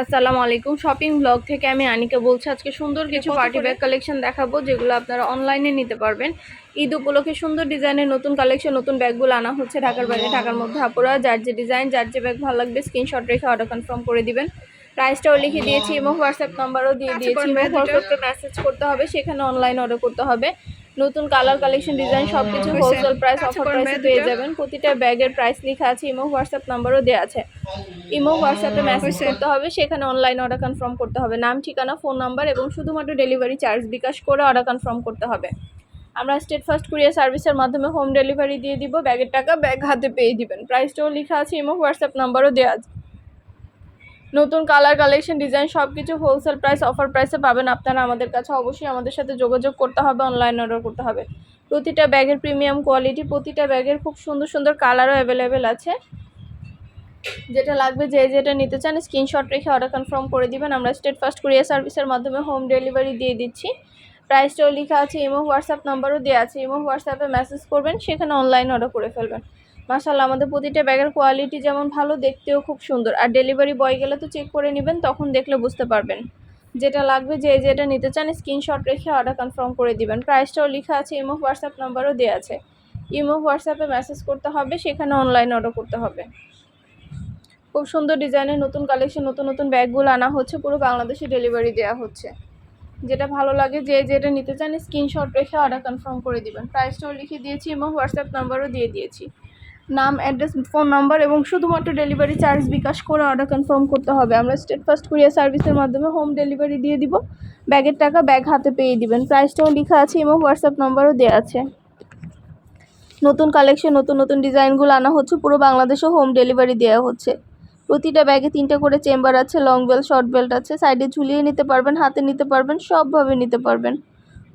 আসসালামু আলাইকুম। Shopping blog থেকে আমি আনিকা বলছি আজকে সুন্দর কিছু পার্টি ব্যাগ কালেকশন দেখাবো যেগুলো আপনারা অনলাইনে নিতে পারবেন। ঈদ উপলক্ষে সুন্দর ডিজাইনের নতুন কালেকশন নতুন ব্যাগগুলো আনা হচ্ছে ঢাকার বাইরে। ঢাকার মধ্যে আপুরা যার যে ডিজাইন যার যে ব্যাগ ভালো লাগবে স্ক্রিনশট রেখে অর্ডার কনফার্ম করে দিবেন। প্রাইসটাও লিখে দিয়েছি এবং হোয়াটসঅ্যাপ নাম্বারও দিয়ে দিয়েছি? হোয়াটসঅ্যাপে মেসেজ করতে হবে সেখানে অনলাইন অর্ডার করতে হবে। নতুন কালার কালেকশন ডিজাইন সব কিছু হোলসেল প্রাইস অফার প্রাইসে পেয়ে যাবেন। প্রতিটা ব্যাগের প্রাইস লেখা আছে ইমো হোয়াটসঅ্যাপ নাম্বারও দেওয়া আছে। ইমো হোয়াটসঅ্যাপে মেসেজ। করতে হবে সেখানে অনলাইন অর্ডার কনফার্ম করতে হবে। নাম ঠিকানা ফোন নাম্বার এবং শুধুমাত্র ডেলিভারি চার্জ বিকাশ করে অর্ডার কনফার্ম করতে হবে। আমরা স্টেট ফার্স্ট কুরিয়ার সার্ভিসের মাধ্যমে হোম ডেলিভারি দিয়ে দিব। ব্যাগের টাকা ব্যাগ হাতে পেয়ে দিবেন। প্রাইসটাও লেখা আছে ইমো হোয়াটসঅ্যাপ নাম্বারও দেওয়া আছে। নতুন কালার কালেকশন ডিজাইন সব কিছু হোলসেল প্রাইস অফার প্রাইসে পাবেন। আপনারা আমাদের কাছে অবশ্যই আমাদের সাথে যোগাযোগ করতে হবে অনলাইন অর্ডার করতে হবে। প্রতিটা ব্যাগের প্রিমিয়াম কোয়ালিটি প্রতিটা ব্যাগের খুব সুন্দর সুন্দর কালারও অ্যাভেলেবেল আছে। যেটা লাগবে যে যেটা নিতে চান স্ক্রিনশট রেখে অর্ডার কনফার্ম করে দিবেন। আমরা স্টেট ফার্স্ট কুরিয়ার সার্ভিসের মাধ্যমে হোম ডেলিভারি দিয়ে দিচ্ছি। প্রাইসটাও লেখা আছে ইমো হোয়াটসঅ্যাপ নাম্বারও দেওয়া আছে। ইমো হোয়াটসঅ্যাপে মেসেজ করবেন, সেখানে অনলাইন অর্ডার করে ফেলবেন। মাসাল্লাহ আমাদের প্রতিটা ব্যাগের কোয়ালিটি যেমন ভালো, দেখতেও খুব সুন্দর। আর ডেলিভারি বয় গেলে তো চেক করে নেবেন, তখন দেখলে বুঝতে পারবেন। যেটা লাগবে, যে যেটা নিতে চান স্ক্রিনশট রেখে অর্ডার কনফার্ম করে দিবেন। প্রাইসটাও লেখা আছে ইমো হোয়াটসঅ্যাপ নাম্বারও দেওয়া আছে। ইমো হোয়াটসঅ্যাপে মেসেজ করতে হবে, সেখানে অনলাইন অর্ডার করতে হবে। খুব সুন্দর ডিজাইনের নতুন কালেকশন নতুন নতুন ব্যাগগুলো আনা হচ্ছে, পুরো বাংলাদেশে ডেলিভারি দেওয়া হচ্ছে। যেটা ভালো লাগে, যে যেটা নিতে চান স্ক্রিনশট রেখে অর্ডার কনফার্ম করে দিবেন। প্রাইসটাও লিখে দিয়েছি এবং হোয়াটসঅ্যাপ নাম্বারও দিয়ে দিয়েছি। নাম অ্যাড্রেস ফোন নাম্বার এবং শুধুমাত্র ডেলিভারি চার্জ বিকাশ করে অর্ডার কনফার্ম করতে হবে। আমরা স্টেট ফার্স্ট কুরিয়ার সার্ভিসের মাধ্যমে হোম ডেলিভারি দিয়ে দিব। ব্যাগের টাকা ব্যাগ হাতে পেয়ে দিবেন। প্রাইসটাও লেখা আছে এবং হোয়াটসঅ্যাপ নাম্বারও দেওয়া আছে। নতুন কালেকশন নতুন নতুন ডিজাইনগুলো আনা হচ্ছে। পুরো বাংলাদেশে হোম ডেলিভারি দেওয়া হচ্ছে। প্রতিটা ব্যাগে তিনটা করে চেম্বার আছে লং বেল্ট শর্ট বেল্ট আছে। সাইডে ঝুলিয়ে নিতে পারবেন, হাতে নিতে পারবেন, সবভাবে নিতে পারবেন।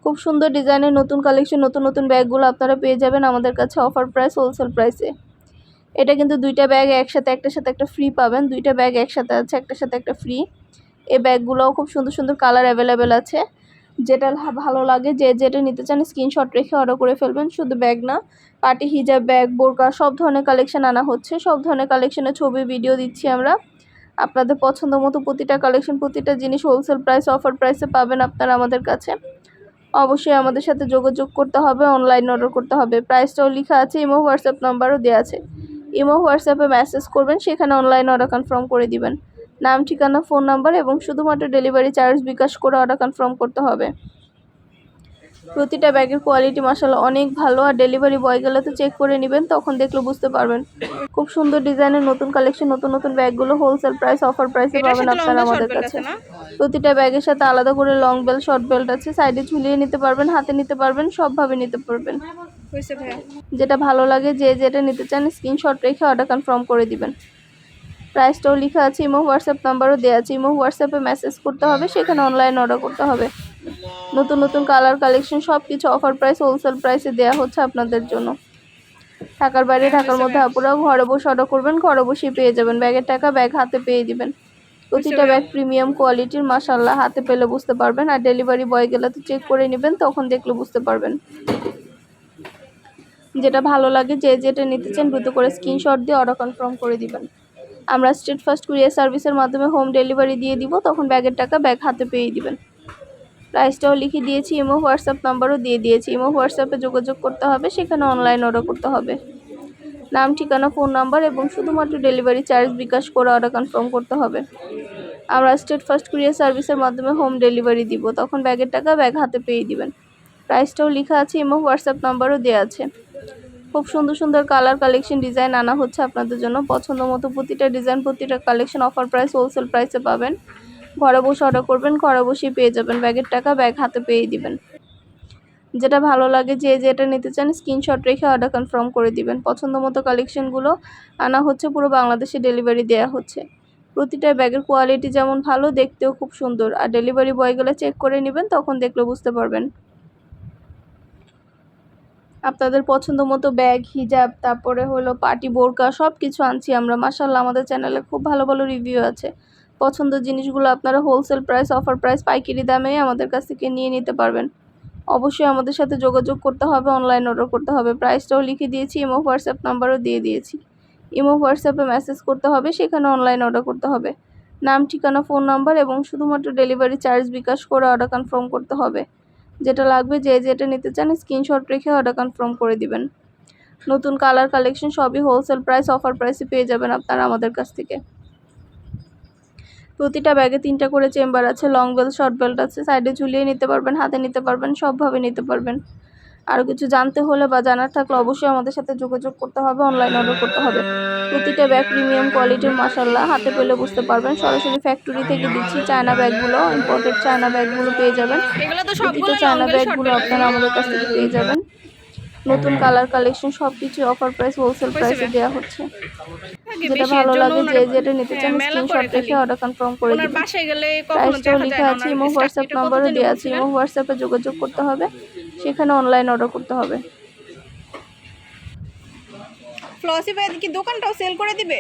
খুব সুন্দর ডিজাইনের নতুন কালেকশন নতুন নতুন ব্যাগগুলো আপনারা পেয়ে যাবেন আমাদের কাছে অফার প্রাইস হোলসেল প্রাইসে এটা কিন্তু দুইটা ব্যাগ একসাথে, একটার সাথে একটা ফ্রি পাবেন। দুইটা ব্যাগ একসাথে আছে, একটার সাথে একটা ফ্রি এই ব্যাগগুলোও খুব সুন্দর সুন্দর কালার অ্যাভেলেবেল আছে। যেটা ভালো লাগে, যে যেটা নিতে চান স্ক্রিনশট রেখে অর্ডার করে ফেলবেন। শুধু ব্যাগ না পার্টি হিজাব ব্যাগ বোরকা সব ধরনের কালেকশন আনা হচ্ছে। সব ধরনের কালেকশনের ছবি ভিডিও দিচ্ছি আমরা। আপনাদের পছন্দ মতো প্রতিটা কালেকশন প্রতিটা জিনিস হোলসেল প্রাইস অফার প্রাইসে পাবেন আপনারা আমাদের কাছে। অবশ্যই আমাদের সাথে যোগাযোগ করতে হবে অনলাইন অর্ডার করতে হবে। প্রাইসটাও লেখা আছে ইমো হোয়াটসঅ্যাপ নাম্বারও দেওয়া আছে। ইমো হোয়াটসঅ্যাপে মেসেজ করবেন, সেখানে অনলাইন অর্ডার কনফার্ম করে দিবেন। নাম, ঠিকানা ফোন নাম্বার এবং শুধুমাত্র ডেলিভারি চার্জ বিকাশ করে অর্ডার কনফার্ম করতে হবে। প্রতিটা ব্যাগের কোয়ালিটি মাসাল্লাহ অনেক ভালো। আর ডেলিভারি বয় গেলে তো চেক করে নেবেন তখন দেখলে বুঝতে পারবেন। খুব সুন্দর ডিজাইনের নতুন কালেকশন নতুন নতুন ব্যাগগুলো হোলসেল প্রাইস অফার প্রাইসে পাবেন আপনারা আমাদের কাছে। প্রতিটা ব্যাগের সাথে আলাদা করে লং বেল্ট শর্ট বেল্ট আছে। সাইডে ঝুলিয়ে নিতে পারবেন হাতে নিতে পারবেন সবভাবে নিতে পারবেন। যেটা ভালো লাগে যে যেটা নিতে চান স্ক্রিনশট রেখে অর্ডার কনফার্ম করে দিবেন। প্রাইসটাও লেখা আছে ইমো হোয়াটসঅ্যাপ নাম্বারও দেওয়া আছে। ইমো হোয়াটসঅ্যাপে মেসেজ করতে হবে সেখানে অনলাইন অর্ডার করতে হবে। নতুন নতুন কালার কালেকশন সব কিছু অফার প্রাইস হোলসেল প্রাইসে দেওয়া হচ্ছে আপনাদের জন্য। ঢাকার বাইরে, ঢাকার মধ্যে আপনারাও ঘরে বসে অর্ডার করবেন, ঘরে বসেই পেয়ে যাবেন। ব্যাগের টাকা ব্যাগ হাতে পেয়ে দিবেন। প্রতিটা ব্যাগ প্রিমিয়াম কোয়ালিটির মাসাল্লাহ হাতে পেলে বুঝতে পারবেন। আর ডেলিভারি বয় গেলে তো চেক করে নেবেন, তখন দেখলে বুঝতে পারবেন। যেটা ভালো লাগে, যে যেটা নিতে চান দ্রুত করে স্ক্রিনশট দিয়ে অর্ডার কনফার্ম করে দিবেন। আমরা স্ট্রিট ফার্স্ট কুরিয়ার সার্ভিসের মাধ্যমে হোম ডেলিভারি দিয়ে দিব, তখন ব্যাগের টাকা ব্যাগ হাতে পেয়ে দিবেন। প্রাইসটাও লিখে দিয়েছি, ইমো হোয়াটসঅ্যাপ নাম্বারও দিয়ে দিয়েছি। ইমো হোয়াটসঅ্যাপে যোগাযোগ করতে হবে, সেখানে অনলাইন অর্ডার করতে হবে। নাম, ঠিকানা ফোন নাম্বার এবং শুধুমাত্র ডেলিভারি চার্জ বিকাশ করে অর্ডার কনফার্ম করতে হবে। আমরা স্টেট ফার্স্ট কুরিয়ার সার্ভিসের মাধ্যমে হোম ডেলিভারি দিব। তখন ব্যাগের টাকা ব্যাগ হাতে পেয়ে দিবেন। প্রাইসটাও লেখা আছে, ইমো হোয়াটসঅ্যাপ নাম্বারও দেওয়া আছে। খুব সুন্দর সুন্দর কালার কালেকশন ডিজাইন আনা হচ্ছে আপনাদের জন্য। পছন্দ মতো প্রতিটা ডিজাইন প্রতিটা কালেকশন অফার প্রাইস হোলসেল প্রাইসে পাবেন। ঘরে বসে অর্ডার করবেন, ঘরে বসেই পেয়ে যাবেন। ব্যাগের টাকা ব্যাগ হাতে পেয়ে দিবেন। যেটা ভালো লাগে যে যেটা নিতে চান স্ক্রিনশট রেখে অর্ডার কনফার্ম করে দিবেন। পছন্দ মতো কালেকশনগুলো আনা হচ্ছে, পুরো বাংলাদেশে ডেলিভারি দেওয়া হচ্ছে। প্রতিটা ব্যাগের কোয়ালিটি যেমন ভালো, দেখতেও খুব সুন্দর। আর ডেলিভারি বয়গুলো চেক করে নেবেন, তখন দেখলে বুঝতে পারবেন। আপনাদের পছন্দ মতো ব্যাগ, হিজাব, তারপরে হলো পার্টি বোরকা সব কিছু আনছি আমরা। মাসাল্লাহ আমাদের চ্যানেলে খুব ভালো ভালো রিভিউ আছে। পছন্দের জিনিসগুলো আপনারা হোলসেল প্রাইস অফার প্রাইস পাইকারি দামে আমাদের কাছ থেকে নিয়ে নিতে পারবেন। অবশ্যই আমাদের সাথে যোগাযোগ করতে হবে অনলাইন অর্ডার করতে হবে। প্রাইসটাও লিখে দিয়েছি ইমো হোয়াটসঅ্যাপ নাম্বারও দিয়ে দিয়েছি। ইমো হোয়াটসঅ্যাপে মেসেজ করতে হবে, সেখানে অনলাইন অর্ডার করতে হবে। নাম, ঠিকানা ফোন নাম্বার এবং শুধুমাত্র ডেলিভারি চার্জ বিকাশ করে অর্ডার কনফার্ম করতে হবে। যেটা লাগবে, যে যেটা নিতে চান স্ক্রিনশট রেখে অর্ডার কনফার্ম করে দিবেন। নতুন কালার কালেকশন সবই হোলসেল প্রাইস অফার প্রাইসে পেয়ে যাবেন আপনারা আমাদের কাছ থেকে। প্রতিটা ব্যাগে তিনটা করে চেম্বার আছে লং বেল্ট শর্ট বেল্ট আছে সাইডে ঝুলিয়ে নিতে পারবেন হাতে নিতে পারবেন সবভাবে নিতে পারবেন। আরও কিছু জানতে হলে বা জানার থাকলে অবশ্যই আমাদের সাথে যোগাযোগ করতে হবে অনলাইন অর্ডার করতে হবে। প্রতিটা ব্যাগ প্রিমিয়াম কোয়ালিটির মাসাল্লাহ হাতে পেলে বুঝতে পারবেন। সরাসরি ফ্যাক্টরি থেকে দিচ্ছি চায়না ব্যাগগুলো ইম্পোর্টেড চায়না ব্যাগগুলো পেয়ে যাবেন। তো প্রতিটা চায়না ব্যাগগুলো আপনারা আমাদের কাছ থেকে পেয়ে যাবেন। নতুন কালার কালেকশন সব কিছু অফার প্রাইস হোলসেল প্রাইসে দেওয়া হচ্ছে। যেটা ভালো লাগে যে যেটা নিতে চান স্ক্রিনশট রেখে অর্ডার কনফার্ম করে কখনো প্রাইসটাও লেখা আছে ইমো হোয়াটসঅ্যাপ নাম্বারও দেওয়া আছে ইমো হোয়াটসঅ্যাপে যোগাযোগ করতে হবে সেখানে অনলাইন অর্ডার করতে হবে। ফ্লসি ভাই কি দোকানটাও সেল করে দিবে?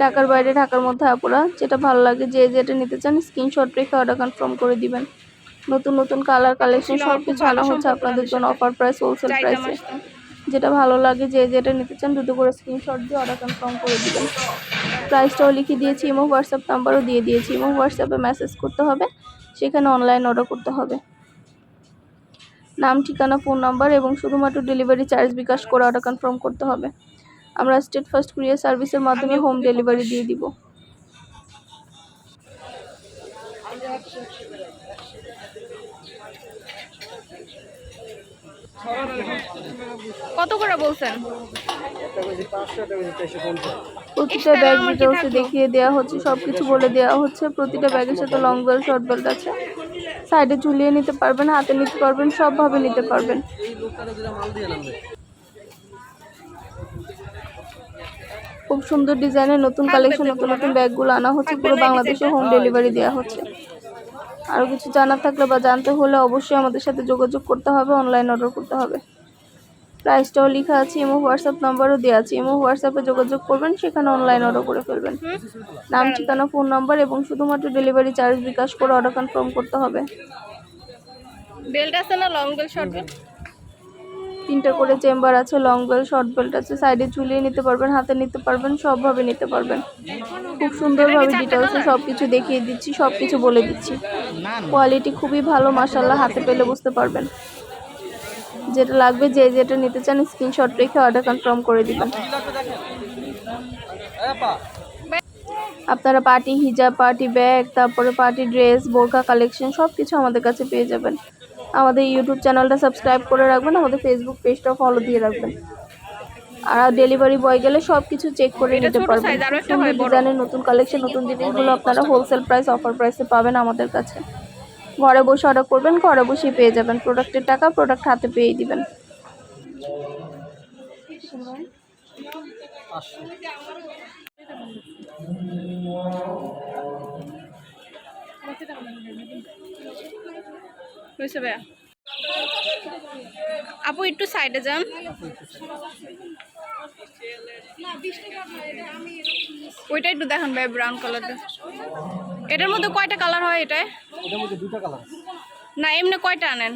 ঢাকার বাইরে ঢাকার মধ্যে আপুরা যেটা ভালো লাগে যে যেটা নিতে চান স্ক্রিনশট রেখে অর্ডার কনফার্ম করে দিবেন। নতুন নতুন কালার কালেকশন সব কিছু আনা হচ্ছে আপনাদের জন্য অফার প্রাইস হোলসেল প্রাইসে যেটা ভালো লাগে যে যেটা নিতে চান দুটো করে স্ক্রিনশট দিয়ে অর্ডার কনফার্ম করে দিবেন। প্রাইসটাও লিখে দিয়েছি ইমো হোয়াটসঅ্যাপ নাম্বারও দিয়ে দিয়েছি। ইমো হোয়াটসঅ্যাপে মেসেজ করতে হবে সেখানে অনলাইন অর্ডার করতে হবে। নাম ঠিকানা ফোন নাম্বার এবং শুধুমাত্র ডেলিভারি চার্জ বিকাশ করে অর্ডার কনফার্ম করতে হবে। আমরা স্টেট ফার্স্ট কুরিয়ার সার্ভিসের মাধ্যমে হোম ডেলিভারি দিয়ে দিব। কত করে বলছেন? প্রতিটা ব্যাগ ডিটেলসে দেখিয়ে দেওয়া হচ্ছে সব কিছু বলে দেওয়া হচ্ছে। প্রতিটা ব্যাগের সাথে লং বেল্ট শর্ট বেল্ট আছে। সাইডে ঝুলিয়ে নিতে পারবেন হাতে নিতে পারবেন সবভাবে নিতে পারবেন। খুব সুন্দর ডিজাইনের নতুন কালেকশন নতুন নতুন ব্যাগগুলো আনা হচ্ছে পুরো বাংলাদেশে হোম ডেলিভারি দেওয়া হচ্ছে। আরও কিছু জানার থাকলে বা জানতে হলে অবশ্যই আমাদের সাথে যোগাযোগ করতে হবে অনলাইন অর্ডার করতে হবে। প্রাইসটাও লেখা আছে, ইমো, হোয়াটসঅ্যাপ নাম্বারও দেওয়া আছে। ইমো, হোয়াটসঅ্যাপে যোগাযোগ করবেন, সেখানে অনলাইন অর্ডার করে ফেলবেন। নাম, ঠিকানা ফোন নাম্বার এবং শুধুমাত্র ডেলিভারি চার্জ বিকাশ করে অর্ডার কনফার্ম করতে হবে। বেল্ট আছে না লং বেল শর্ট বেল? তিনটা করে চেম্বার আছে লং বেল্ট শর্ট বেল্ট আছে সাইডে ঝুলিয়ে নিতে পারবেন হাতে নিতে পারবেন সবভাবে নিতে পারবেন। খুব সুন্দরভাবে ডিটেলসে সব কিছু দেখিয়ে দিচ্ছি সব কিছু বলে দিচ্ছি। কোয়ালিটি খুবই ভালো মাসাল্লাহ হাতে পেলে বুঝতে পারবেন। যেটা লাগবে যে যেটা নিতে চান স্ক্রিনশট রেখে অর্ডার কনফার্ম করে দিবেন। আপনারা পার্টি হিজাব পার্টি ব্যাগ তারপরে পার্টি ড্রেস বোরকা কালেকশন সব কিছু আমাদের কাছে পেয়ে যাবেন। আমাদের ইউটিউব চ্যানেলটা সাবস্ক্রাইব করে রাখবেন আমাদের ফেসবুক পেজটাও ফলো দিয়ে রাখবেন। আর ডেলিভারি বয় গেলে সব কিছু চেক করে নিতে পারবেন। ডিজাইনের নতুন কালেকশন নতুন জিনিসগুলো আপনারা হোলসেল প্রাইস অফার প্রাইসে পাবেন আমাদের কাছে। ঘরে বসে অর্ডার করবেন ঘরে বসেই পেয়ে যাবেন। প্রোডাক্টের টাকা প্রোডাক্ট হাতে পেয়ে দিবেন। বুঝতে ভাইয়া? আপু একটু সাইডে যান। ওইটা একটু দেখান ভাই ব্রাউন কালারটা এটার মধ্যে কয়টা কালার হয় এটায়? না এমনি কয়টা আনেন?